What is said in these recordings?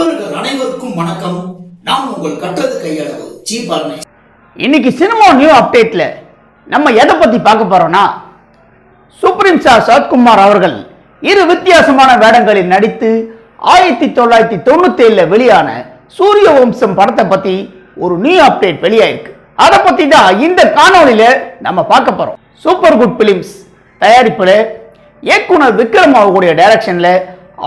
நண்பர்கள் அனைவருக்கும் வணக்கம். நான் உங்கள் கற்றது கையளவு ஜி இன்னைக்கு சினிமா நியூ அப்டேட்ல நம்ம எதை பத்தி பார்க்க போறோம்னா சுப்ரீம் சார் சரத்குமார் அவர்கள் இரு வித்தியாசமான வேடங்களில் நடித்து ஆயிரத்தி தொள்ளாயிரத்தி தொண்ணூத்தி ஏழுல வெளியான சூரிய வம்சம் படத்தை பத்தி ஒரு நியூ அப்டேட் வெளியாயிருக்கு. அதை பத்தி தான் இந்த காணொளியில நம்ம பார்க்க போறோம். சூப்பர் குட் பிலிம்ஸ் தயாரிப்புல இயக்குனர் விக்ரம் அவர்களுடைய டைரக்ஷன்ல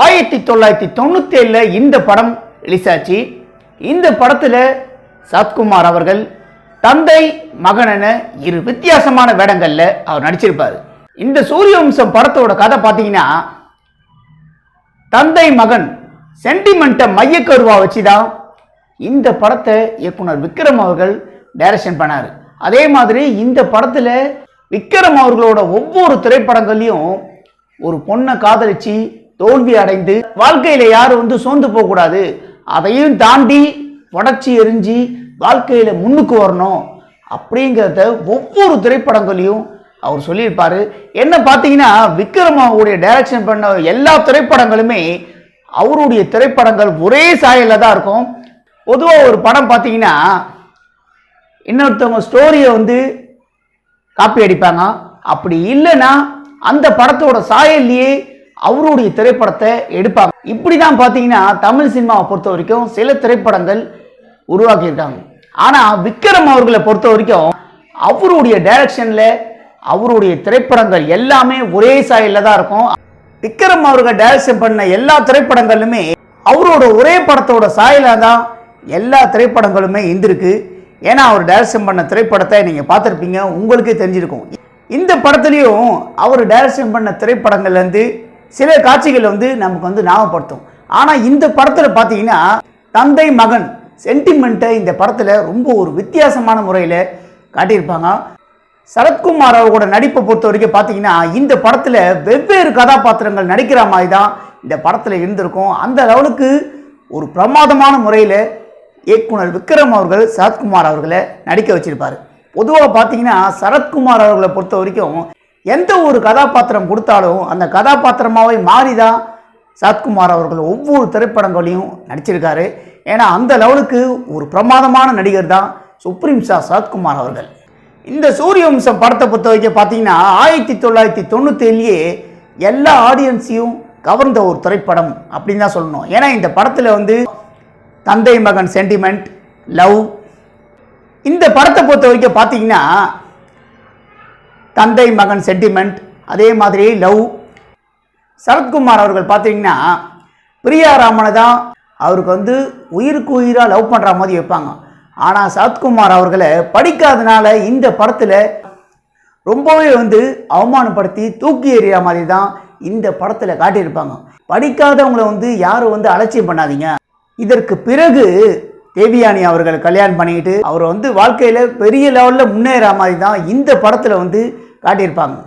ஆயிரத்தி தொள்ளாயிரத்தி தொண்ணூத்தி இந்த படம் ரிலீஸ் ஆச்சு. இந்த படத்தில் சத்குமார் அவர்கள் தந்தை மகன் என இரு வித்தியாசமான வேடங்களில் அவர் நடிச்சிருப்பார். இந்த சூரியவம்சம் படத்தோட கதை பார்த்தீங்கன்னா தந்தை மகன் சென்டிமெண்ட்டை மையக்கருவா வச்சுதான் இந்த படத்தை இயக்குனர் விக்ரம் அவர்கள் டைரக்ஷன் பண்ணார். அதே மாதிரி இந்த படத்தில் விக்ரம் அவர்களோட ஒவ்வொரு திரைப்படங்கள்லையும் ஒரு பொண்ணை காதலிச்சு தோல்வி அடைந்து வாழ்க்கையில் யாரும் வந்து சோர்ந்து போகக்கூடாது அதையும் தாண்டி உடச்சி எரிஞ்சு வாழ்க்கையில் முன்னுக்கு வரணும் அப்படிங்கிறத ஒவ்வொரு திரைப்படங்களையும் அவர் சொல்லியிருப்பார். என்ன பார்த்தீங்கன்னா விக்ரமாவுடைய டைரக்ஷன் பண்ண எல்லா திரைப்படங்களுமே அவருடைய திரைப்படங்கள் ஒரே சாயலில் தான் இருக்கும். பொதுவாக ஒரு படம் பார்த்தீங்கன்னா இன்னொருத்தவங்க ஸ்டோரியை வந்து காப்பி அடிப்பாங்க. அப்படி இல்லைன்னா அந்த படத்தோட சாயல்லையே அவருடைய திரைப்படத்தை எடுப்பாங்க. இப்படி தான் பார்த்தீங்கன்னா தமிழ் சினிமாவை பொறுத்த வரைக்கும் சில திரைப்படங்கள் உருவாக்கியிருக்காங்க. ஆனால் விக்ரம் அவர்களை பொறுத்த வரைக்கும் அவருடைய டைரக்ஷனில் அவருடைய திரைப்படங்கள் எல்லாமே ஒரே சாயலில் தான் இருக்கும். விக்ரம் அவர்கள் டைரக்ஷன் பண்ண எல்லா திரைப்படங்களுமே அவரோட ஒரே படத்தோட சாயலாக தான் எல்லா திரைப்படங்களுமே இருந்திருக்கு. ஏன்னா அவர் டைரக்ஷன் பண்ண திரைப்படத்தை நீங்கள் பார்த்துருப்பீங்க உங்களுக்கே தெரிஞ்சிருக்கும். இந்த படத்துலேயும் அவர் டைரக்ஷன் பண்ண திரைப்படங்கள்லேருந்து சில காட்சிகள் வந்து நமக்கு வந்து ஞாபகப்படுத்தும். ஆனால் இந்த படத்தில் பார்த்தீங்கன்னா தந்தை மகன் சென்டிமெண்ட்டை இந்த படத்தில் ரொம்ப ஒரு வித்தியாசமான முறையில் காட்டியிருப்பாங்க. சரத்குமார் அவரோட நடிப்பை பொறுத்த வரைக்கும் பார்த்தீங்கன்னா இந்த படத்தில் வெவ்வேறு கதாபாத்திரங்கள் நடிக்கிற மாதிரி தான் இந்த படத்தில் இருந்திருக்கும். அந்த லெவலுக்கு ஒரு பிரமாதமான முறையில் இயக்குனர் விக்ரம் அவர்கள் சரத்குமார் அவர்களை நடிக்க வச்சிருப்பார். பொதுவாக பார்த்தீங்கன்னா சரத்குமார் அவர்களை பொறுத்த வரைக்கும் எந்த ஒரு கதாபாத்திரம் கொடுத்தாலும் அந்த கதாபாத்திரமாகவே மாறி தான் சரத்குமார் அவர்கள் ஒவ்வொரு திரைப்படங்களையும் நடிச்சிருக்காரு. ஏன்னா அந்த லெவலுக்கு ஒரு பிரமாதமான நடிகர் தான் சுப்ரீம் ஷா சரத்குமார் அவர்கள். இந்த சூரியவம்சம் படத்தை பொறுத்த வரைக்கும் பார்த்தீங்கன்னா ஆயிரத்தி தொள்ளாயிரத்தி தொண்ணூற்றேலேயே எல்லா ஆடியன்ஸையும் கவர்ந்த ஒரு திரைப்படம் அப்படின்னு தான் சொல்லணும். ஏன்னா இந்த படத்தில் வந்து தந்தை மகன் சென்டிமெண்ட் லவ். இந்த படத்தை பொறுத்த வரைக்கும் பார்த்தீங்கன்னா தந்தை மகன் சென்டிமெண்ட் அதே மாதிரி லவ். சரத்குமார் அவர்கள் பார்த்தீங்கன்னா பிரியா ராமனை தான் அவருக்கு வந்து உயிருக்கு உயிராக லவ் பண்ணுற மாதிரி வைப்பாங்க. ஆனால் சரத்குமார் அவர்களை படிக்காதனால இந்த படத்தில் ரொம்பவே வந்து அவமானப்படுத்தி தூக்கி எறிகிற மாதிரி தான் இந்த படத்தில் காட்டியிருப்பாங்க. படிக்காதவங்களை வந்து யாரும் வந்து அலட்சியம் பண்ணாதீங்க. இதற்கு பிறகு தேவியானி அவர்கள் கல்யாணம் பண்ணிக்கிட்டு அவர் வந்து வாழ்க்கையில் பெரிய லெவலில் முன்னேற மாதிரி தான் இந்த படத்தில் வந்து காட்டியிருப்பாங்க.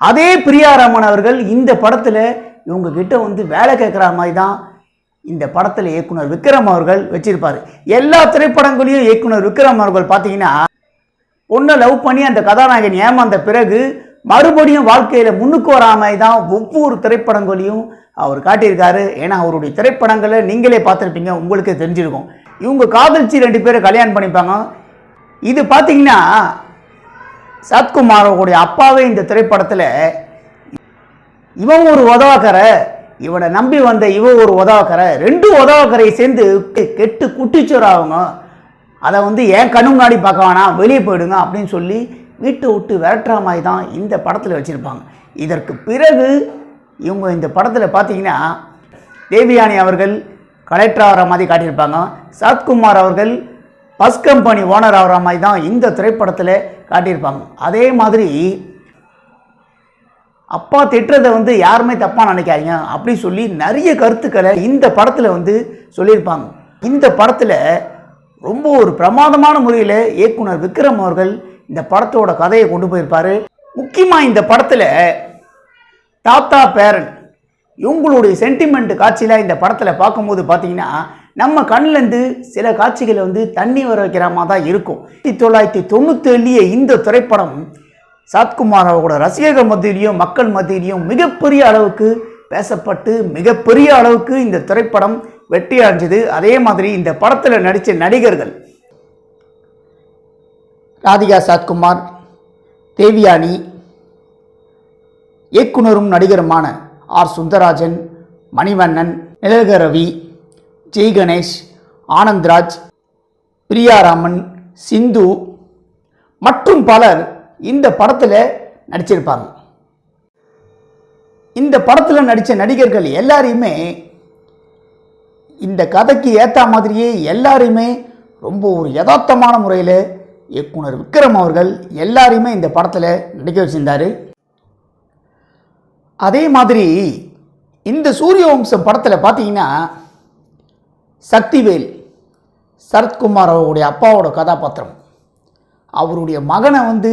அதே பிரியாராமன் அவர்கள் இந்த படத்தில் இவங்க கிட்ட வந்து வேலை கேட்குற மாதிரி தான் இந்த படத்தில் இயக்குனர் விக்ரம் அவர்கள் வச்சிருப்பார். எல்லா திரைப்படங்களையும் இயக்குனர் விக்ரம் அவர்கள் பார்த்தீங்கன்னா பொண்ணை லவ் பண்ணி அந்த கதாநாயகன் ஏமாந்த பிறகு மறுபடியும் வாழ்க்கையில் முன்னுக்கு வராமல் தான் ஒவ்வொரு திரைப்படங்களையும் அவர் காட்டியிருக்காரு. ஏன்னா அவருடைய திரைப்படங்களை நீங்களே பார்த்துருப்பீங்க உங்களுக்கே தெரிஞ்சிருக்கும். இவங்க காதலிச்சு ரெண்டு பேரை கல்யாணம் பண்ணிப்பாங்க. இது பார்த்தீங்கன்னா சத்குமாரோடைய அப்பாவே இந்த திரைப்படத்தில் இவன் ஒரு உதவாக்கற இவனை நம்பி வந்த இவன் ஒரு உதவாக்கரை ரெண்டு உதவாக்கரையை சேர்ந்து கெட்டு குட்டிச்சோறாங்க அதை வந்து ஏன் கண்ணுங்காடி பார்க்க வேணாம் வெளியே போயிடுங்க அப்படின்னு சொல்லி வீட்டை விட்டு விரட்டுற மாதிரி தான் இந்த படத்தில் வச்சுருப்பாங்க. இதற்கு பிறகு இவங்க இந்த படத்தில் பார்த்தீங்கன்னா தேவியானி அவர்கள் கலெக்டர் ஆகிற மாதிரி காட்டியிருப்பாங்க. சத்குமார் அவர்கள் பஸ் கம்பெனி ஓனர் ஆகிற மாதிரி தான் இந்த திரைப்படத்தில் காட்டியிருப்பாங்க. அதே மாதிரி அப்பா திட்டுறதை வந்து யாருமே தப்பாக நினைக்காதீங்க அப்படி சொல்லி நிறைய கருத்துக்களை இந்த படத்தில் வந்து சொல்லியிருப்பாங்க. இந்த படத்தில் ரொம்ப ஒரு பிரமாதமான முறையில் இயக்குனர் விக்ரம் அவர்கள் இந்த படத்தோட கதையை கொண்டு போயிருப்பாரு. முக்கியமாக இந்த படத்தில் தாத்தா பேரன் இவங்களுடைய சென்டிமெண்ட் காட்சியில் இந்த படத்தில் பார்க்கும்போது பார்த்தீங்கன்னா நம்ம கண்ணிலேருந்து சில காட்சிகளை வந்து தண்ணி வர வைக்கிற மாதிரி தான் இருக்கும். ஆயிரத்தி தொள்ளாயிரத்தி தொண்ணூத்தேழுலேயே இந்த திரைப்படம் சத்குமார் அவரோட ரசிகர்கள் மத்தியிலையும் மக்கள் மத்தியிலையும் மிகப்பெரிய அளவுக்கு பேசப்பட்டு மிகப்பெரிய அளவுக்கு இந்த திரைப்படம் வெற்றி அடைஞ்சது. அதே மாதிரி இந்த படத்தில் நடித்த நடிகர்கள் ராதிகா சத்குமார் தேவியானி இயக்குனரும் நடிகருமான ஆர். சுந்தராஜன் மணிவண்ணன் நிழல்கரவி ஜெய் கணேஷ் ஆனந்த்ராஜ் பிரியாராமன் சிந்து மற்றும் பலர் இந்த படத்தில் நடிச்சிருப்பாங்க. இந்த படத்தில் நடித்த நடிகர்கள் எல்லாரையுமே இந்த கதைக்கு ஏற்ற மாதிரியே எல்லாரையுமே ரொம்ப ஒரு யதார்த்தமான முறையில் இயக்குனர் விக்ரம் அவர்கள் எல்லாரையுமே இந்த படத்தில் நடிக்க வச்சிருந்தாரு. அதே மாதிரி இந்த சூரிய வம்சம் படத்தில் பார்த்தீங்கன்னா சக்திவேல் சரத்குமார் அவருடைய அப்பாவோட கதாபாத்திரம். அவருடைய மகனை வந்து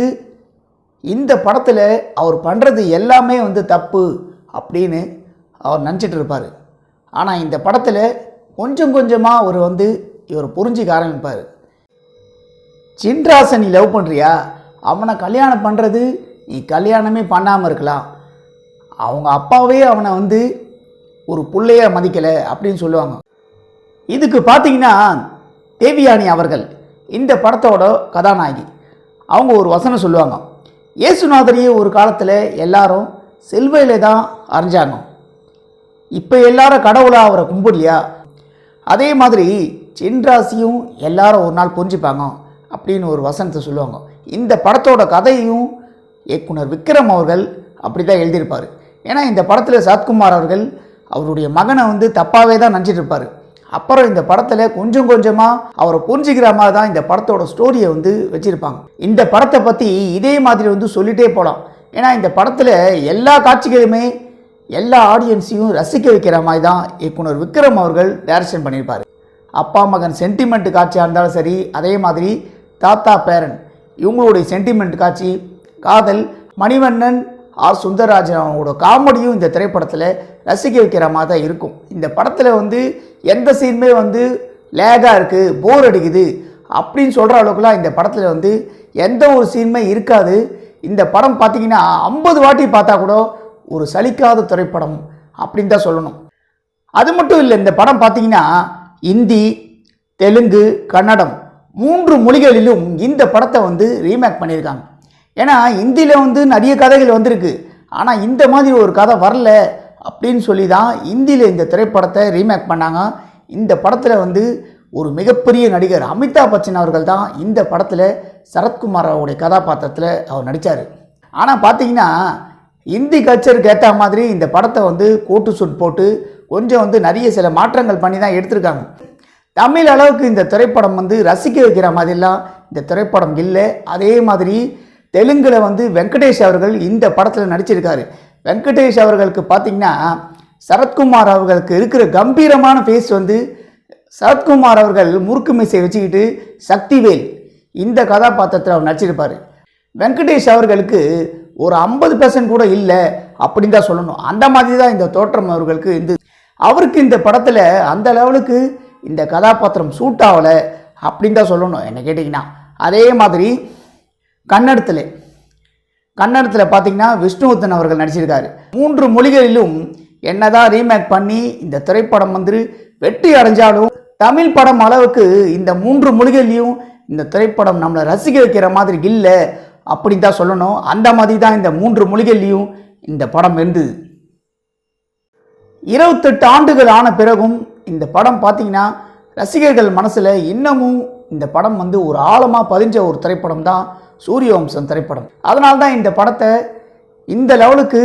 இந்த படத்தில் அவர் பண்ணுறது எல்லாமே வந்து தப்பு அப்படின்னு அவர் நினச்சிட்டு இருப்பார். ஆனால் இந்த படத்தில் கொஞ்சம் கொஞ்சமாக அவர் வந்து இவர் புரிஞ்சிக்க ஆரம்பிப்பார். சின்ராசை நீ லவ் பண்ணுறியா அவனை கல்யாணம் பண்ணுறது நீ கல்யாணமே பண்ணாமல் இருக்கலாம். அவங்க அப்பாவே அவனை வந்து ஒரு புள்ளைய மதிக்கலை அப்படின்னு சொல்லுவாங்க. இதுக்கு பார்த்தீங்கன்னா தேவியானி அவர்கள் இந்த படத்தோட கதாநாயகி. அவங்க ஒரு வசனம் சொல்லுவாங்க. இயேசுநாதரையே ஒரு காலத்தில் எல்லாரும் செல்வையில் தான் அறிஞ்சாங்க. இப்போ எல்லாரும் கடவுளாக அவரை கும்பிடலையா? அதே மாதிரி சென்ராசியும் எல்லாரும் ஒரு நாள் புரிஞ்சுப்பாங்க அப்படின்னு ஒரு வசனத்தை சொல்லுவாங்க. இந்த படத்தோட கதையும் இயக்குனர் விக்ரம் அவர்கள் அப்படி தான் எழுதியிருப்பார். ஏன்னா இந்த படத்தில் சத்குமார் அவர்கள் அவருடைய மகனை வந்து தப்பாகவே தான் நினச்சிட்டு இருப்பார். அப்புறம் இந்த படத்தில் கொஞ்சம் கொஞ்சமாக அவரை புரிஞ்சுக்கிற மாதிரி தான் இந்த படத்தோட ஸ்டோரியை வந்து வச்சுருப்பாங்க. இந்த படத்தை பற்றி இதே மாதிரி வந்து சொல்லிட்டே போகலாம் ஏன்னா இந்த படத்தில் எல்லா காட்சிகளுமே எல்லா ஆடியன்ஸையும் ரசிக்க வைக்கிற மாதிரி தான் இயக்குனர் விக்ரம் அவர்கள் டைரக்ஷன் பண்ணியிருப்பார். அப்பா மகன் சென்டிமெண்ட் காட்சியாக இருந்தாலும் சரி அதே மாதிரி தாத்தா பேரன் இவங்களுடைய சென்டிமெண்ட் காட்சி காதல் மணிவண்ணன் ஆர். சுந்தரராஜன் அவங்களோட காமெடியும் இந்த திரைப்படத்தில் ரசிக்க வைக்கிற மாதிரி தான் இருக்கும். இந்த படத்தில் வந்து எந்த சீனுமே வந்து லேகாக இருக்குது போர் அடிக்குது அப்படின்னு சொல்கிற அளவுக்குலாம் இந்த படத்தில் வந்து எந்த ஒரு சீனுமே இருக்காது. இந்த படம் பார்த்தீங்கன்னா ஐம்பது வாட்டி பார்த்தா கூட ஒரு சலிக்காத திரைப்படம் அப்படின்னு தான் சொல்லணும். அது மட்டும் இல்லை இந்த படம் பார்த்தீங்கன்னா இந்தி தெலுங்கு கன்னடம் மூன்று மொழிகளிலும் இந்த படத்தை வந்து ரீமேக் பண்ணியிருக்காங்க. ஏன்னா ஹிந்தியில் வந்து நிறைய கதைகள் வந்திருக்கு. ஆனால் இந்த மாதிரி ஒரு கதை வரல அப்படின்னு சொல்லி தான் ஹிந்தியில் இந்த திரைப்படத்தை ரீமேக் பண்ணாங்க. இந்த படத்தில் வந்து ஒரு மிகப்பெரிய நடிகர் அமிதாப் பச்சன் அவர்கள் தான் இந்த படத்தில் சரத்குமார் அவருடைய கதாபாத்திரத்தில் அவர் நடித்தார் ஆனால் பார்த்தீங்கன்னா இந்தி கல்ச்சருக்கு ஏற்ற மாதிரி இந்த படத்தை வந்து கோட்டு சுட் போட்டு கொஞ்சம் வந்து நிறைய சில மாற்றங்கள் பண்ணி தான் எடுத்திருக்காங்க. தமிழ் அளவுக்கு இந்த திரைப்படம் வந்து ரசிக்க வைக்கிற மாதிரிலாம் இந்த திரைப்படம் இல்லை. அதே மாதிரி தெலுங்கில் வந்து வெங்கடேஷ் அவர்கள் இந்த படத்தில் நடிச்சிருக்காரு. வெங்கடேஷ் அவர்களுக்கு பார்த்தீங்கன்னா சரத்குமார் அவர்களுக்கு இருக்கிற கம்பீரமான ஃபேஸ் வந்து சரத்குமார் அவர்கள் முறுக்கு மீசை வச்சுக்கிட்டு சக்திவேல் இந்த கதாபாத்திரத்தில் அவர் நடிச்சிருப்பார். வெங்கடேஷ் அவர்களுக்கு ஒரு ஐம்பது பெர்சன்ட் கூட இல்லை அப்படின்னு தான் சொல்லணும். அந்த மாதிரி தான் இந்த தோற்றம் அவர்களுக்கு இந்த அவருக்கு இந்த படத்தில் அந்த லெவலுக்கு இந்த கதாபாத்திரம் சூட் ஆகலை அப்படின்னு தான் சொல்லணும். என்ன கேட்டிங்கன்னா அதே மாதிரி கன்னடத்தில். கன்னடத்தில் பார்த்தீங்கன்னா விஷ்ணுவர்தன் அவர்கள் நடிச்சிருக்காரு. மூன்று மொழிகளிலும் என்னதான் ரீமேக் பண்ணி இந்த திரைப்படம் வந்து வெற்றி அடைஞ்சாலும் தமிழ் படம் அளவுக்கு இந்த மூன்று மொழிகள்லையும் இந்த திரைப்படம் நம்மளை ரசிக்க வைக்கிற மாதிரி இல்லை அப்படின்னு தான் சொல்லணும். அந்த மாதிரி தான் இந்த மூன்று மொழிகள்லையும் இந்த படம் இருந்தது இருபத்தெட்டு ஆண்டுகள் ஆன பிறகும் இந்த படம் பார்த்தீங்கன்னா ரசிகர்கள் மனசில் இன்னமும் இந்த படம் வந்து ஒரு ஆழமாக பதிஞ்ச ஒரு திரைப்படம் தான் சூரியவம்சம் திரைப்படம். அதனால தான் இந்த படத்தை இந்த லெவலுக்கு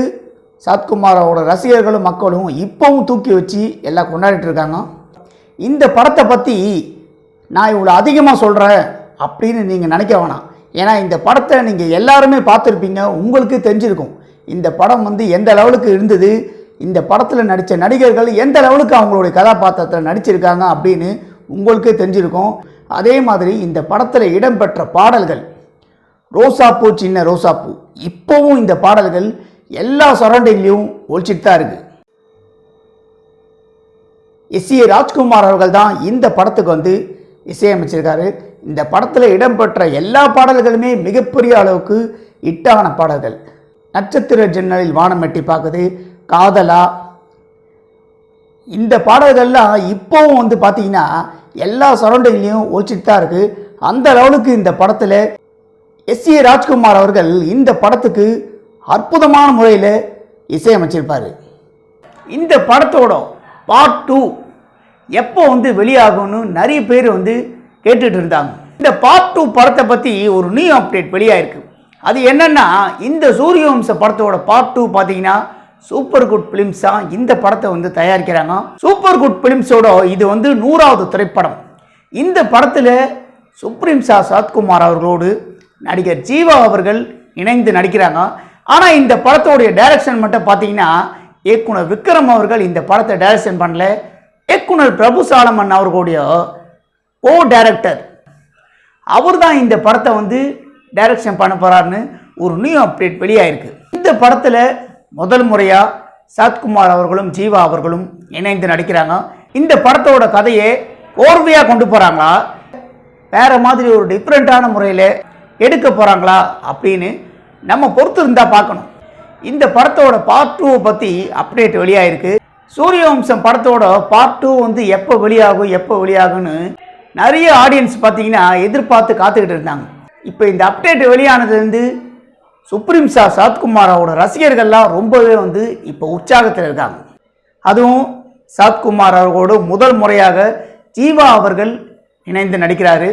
சத்குமாரோட ரசிகர்களும் மக்களும் இப்போவும் தூக்கி வச்சு எல்லாம் கொண்டாடிட்டு இருக்காங்க. இந்த படத்தை பற்றி நான் இவ்வளோ அதிகமாக சொல்கிறேன் அப்படின்னு நீங்கள் நினைக்க வேணாம். ஏன்னா இந்த படத்தை நீங்கள் எல்லாருமே பார்த்துருப்பீங்க உங்களுக்கு தெரிஞ்சிருக்கும். இந்த படம் வந்து எந்த லெவலுக்கு இருந்தது இந்த படத்தில் நடித்த நடிகர்கள் எந்த லெவலுக்கு அவங்களுடைய கதாபாத்திரத்தில் நடிச்சிருக்காங்க அப்படின்னு உங்களுக்கே தெரிஞ்சிருக்கும். அதே மாதிரி இந்த படத்தில் இடம்பெற்ற பாடல்கள் ரோசாப்பூ சின்ன ரோசாப்பூ இப்போவும் இந்த பாடல்கள் எல்லா சரௌண்டிங்லேயும் ஒழிச்சிட்டு தான் இருக்குது எஸ் ஏ ராஜ்குமார் அவர்கள் தான் இந்த படத்துக்கு வந்து இசையமைச்சிருக்காரு. இந்த படத்தில் இடம்பெற்ற எல்லா பாடல்களுமே மிகப்பெரிய அளவுக்கு இட்டான பாடல்கள். நட்சத்திர ஜன்னலில் வானம் எட்டி பார்க்குது காதலா. இந்த பாடல்கள்லாம் இப்போவும் வந்து பார்த்தீங்கன்னா எல்லா சரௌண்டிங்லேயும் ஒழிச்சிட்டு தான் இருக்குது அந்த லெவலுக்கு இந்த படத்தில் எஸ் ஏ ராஜ்குமார் அவர்கள் இந்த படத்துக்கு அற்புதமான முறையில் இசையமைச்சிருப்பார். இந்த படத்தோட பார்ட் டூ எப்போ வந்து வெளியாகும்னு நிறைய பேர் வந்து கேட்டுட்டு இருந்தாங்க. இந்த பார்ட் டூ படத்தை பற்றி ஒரு நியூ அப்டேட் வெளியாயிருக்கு. அது என்னென்னா இந்த சூரியவம்ச படத்தோட பார்ட் டூ பார்த்தீங்கன்னா சூப்பர் குட் ஃபிலிம்ஸாக இந்த படத்தை வந்து தயாரிக்கிறாங்க. சூப்பர் குட் ஃபிலிம்ஸோட இது வந்து நூறாவது திரைப்படம். இந்த படத்தில் சுப்ரீம் சா சரத்குமார் அவர்களோடு நடிகர் ஜீவா அவர்கள் இணைந்து நடிக்கிறாங்க. ஆனால் இந்த படத்தோடைய டைரக்ஷன் மட்டும் பார்த்தீங்கன்னா இயக்குனர் விக்ரம் அவர்கள் இந்த படத்தை டைரக்ஷன் பண்ணல. இயக்குனர் பிரபு சாலமன் அவர்களுடைய கோ டைரக்டர் அவர் தான் இந்த படத்தை வந்து டைரக்ஷன் பண்ண போகிறாருன்னு ஒரு நியூ அப்டேட் வெளியாயிருக்கு. இந்த படத்தில் முதல் முறையாக சத்குமார் அவர்களும் ஜீவா அவர்களும் இணைந்து நடிக்கிறாங்க. இந்த படத்தோட கதையை ஓர்வையாக கொண்டு போகிறாங்களா வேறு மாதிரி ஒரு டிஃப்ரெண்ட்டான முறையில் எடுக்க போகிறாங்களா அப்படின்னு நம்ம பொறுத்து இருந்தால் பார்க்கணும். இந்த படத்தோட பார்ட் டூவை பற்றி அப்டேட் வெளியாகிருக்கு சூரியவம்சம் படத்தோட பார்ட் டூ வந்து எப்போ வெளியாகும் எப்போ வெளியாகும்னு நிறைய ஆடியன்ஸ் பார்த்தீங்கன்னா எதிர்பார்த்து காத்துக்கிட்டு இருந்தாங்க. இப்போ இந்த அப்டேட் வெளியானதுலேருந்து சுப்ரீம் சா சரத்குமாரோட ரசிகர்கள்லாம் ரொம்பவே வந்து இப்போ உற்சாகத்தில் இருக்காங்க. அதுவும் சரத்குமார் அவர்களோடு முதல் முறையாக ஜீவா அவர்கள் இணைந்து நடிக்கிறாரு.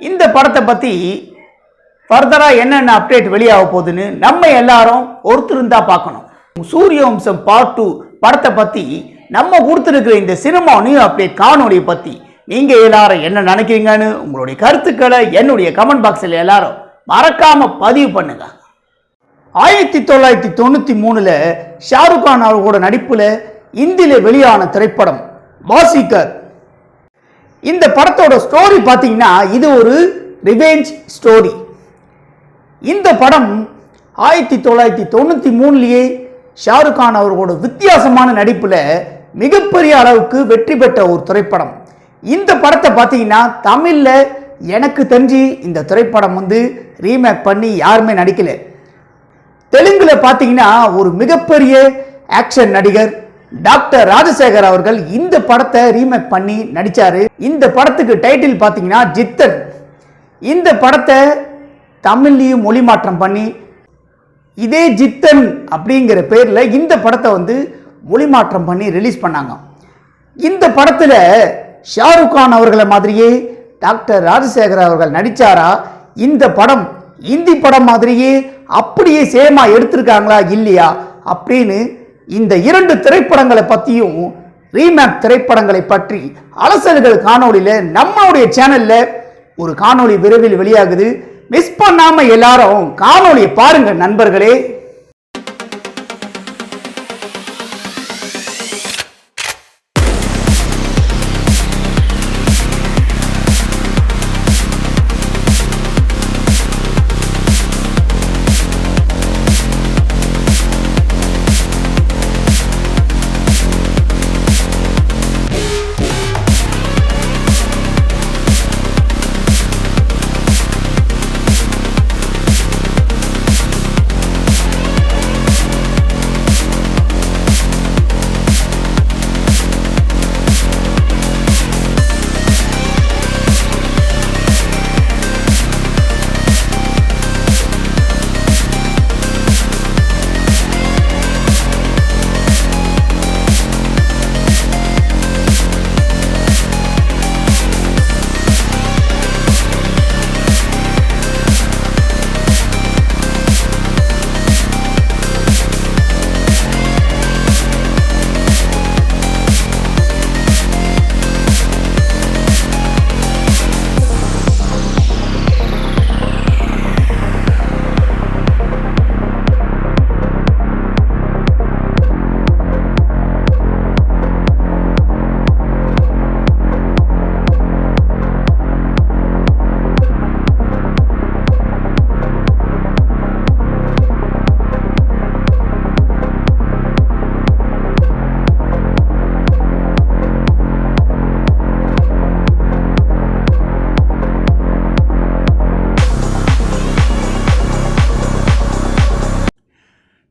இந்த படத்தை பற்றி ஃபர்தராக என்னென்ன அப்டேட் வெளியாக போகுதுன்னு நம்ம எல்லாரும் பொறுத்திருந்தா பார்க்கணும். சூரிய வம்சம் பார்ட் டூ படத்தை பற்றி நம்ம கொடுத்துருக்கிற இந்த சினிமா நியூ அப்டேட் காணொலியை பற்றி நீங்கள் எல்லாரும் என்ன நினைக்கிறீங்கன்னு உங்களுடைய கருத்துக்களை என்னுடைய கமெண்ட் பாக்ஸில் எல்லாரும் மறக்காமல் பதிவு பண்ணுங்க. ஆயிரத்தி தொள்ளாயிரத்தி தொண்ணூற்றி மூணில் ஷாருக் கான் அவர்களோட நடிப்பில் இந்தியில் வெளியான திரைப்படம் பாசிகர் இந்த படத்தோட ஸ்டோரி பார்த்தீங்கன்னா இது ஒரு ரிவெஞ்ச் ஸ்டோரி இந்த படம் ஆயிரத்தி தொள்ளாயிரத்தி தொண்ணூற்றி மூணுலேயே ஷாருக் கான் அவர்களோட வித்தியாசமான நடிப்பில் மிகப்பெரிய அளவுக்கு வெற்றி பெற்ற ஒரு திரைப்படம். இந்த படத்தை பார்த்தீங்கன்னா தமிழில் எனக்கு தெரிஞ்சு இந்த திரைப்படம் வந்து ரீமேக் பண்ணி யாருமே நடிக்கலை. தெலுங்கில் பார்த்தீங்கன்னா ஒரு மிகப்பெரிய ஆக்ஷன் நடிகர் டாக்டர் ராஜசேகர் அவர்கள் இந்த படத்தை ரீமேக் பண்ணி நடிச்சாரு. இந்த படத்துக்கு டைட்டில் பார்த்தீங்கன்னா ஜித்தன். இந்த படத்தை தமிழ்லையும் மொழி மாற்றம் பண்ணி இதே ஜித்தன் அப்படிங்கிற பேரில் இந்த படத்தை வந்து மொழி மாற்றம் பண்ணி ரிலீஸ் பண்ணாங்க. இந்த படத்தில் ஷாருக் கான் அவர்களை மாதிரியே டாக்டர் ராஜசேகர் அவர்கள் நடிச்சாரா? இந்த படம் இந்தி படம் மாதிரியே அப்படியே சேமா எடுத்திருக்காங்களா இல்லையா? அப்படின்னு இந்த இரண்டு திரைப்படங்களை பற்றியும் ரீமேக் திரைப்படங்களை பற்றி அலசல்கள் காணொளியில் நம்மளுடைய சேனலில் ஒரு காணொளி விரைவில் வெளியாகுது. மிஸ் பண்ணாமல் எல்லாரும் காணொளியை பாருங்கள் நண்பர்களே.